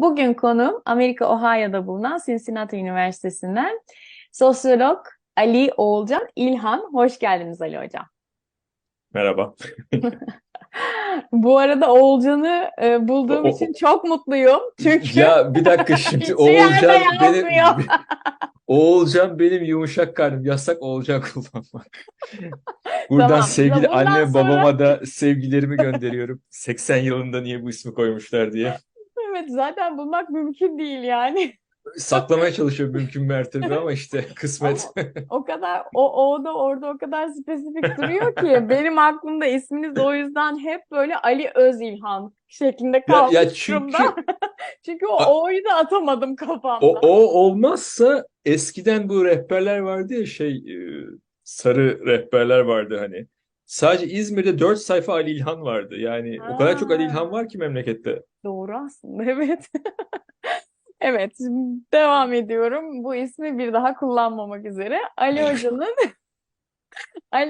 Bugün konuğum Amerika Ohio'da bulunan Cincinnati Üniversitesi'nden sosyolog Ali Oğulcan İlhan. Hoş geldiniz Ali Hocam. Merhaba. Bu arada Oğulcan'ı e, bulduğum O- için çok mutluyum. Çünkü Ya bir dakika şimdi Oğulcan benim. Oğulcan benim yumuşak karnım. Yasak Oğulcan kullanmak. Buradan Tamam, sevgili anne sonra- babama da sevgilerimi gönderiyorum. 80 yılında niye bu ismi koymuşlar diye. Evet zaten bulmak mümkün değil yani. Saklamaya çalışıyorum mümkün mertebe ama işte kısmet. O kadar o o da orada o kadar spesifik duruyor ki benim aklımda isminiz o yüzden hep böyle Ali Özilhan şeklinde kalmış ya çünkü- durumda. Çünkü o o'yu da atamadım kafamda. O, o olmazsa eskiden bu rehberler vardı ya şey e, sarı rehberler vardı hani. Sadece İzmir'de 4 sayfa Ali İlhan vardı. Yani o kadar çok Ali İlhan Ha. var ki memlekette. Doğru aslında evet. Evet, devam ediyorum. Bu ismi bir daha kullanmamak üzere. Ali Hoca'nın Ali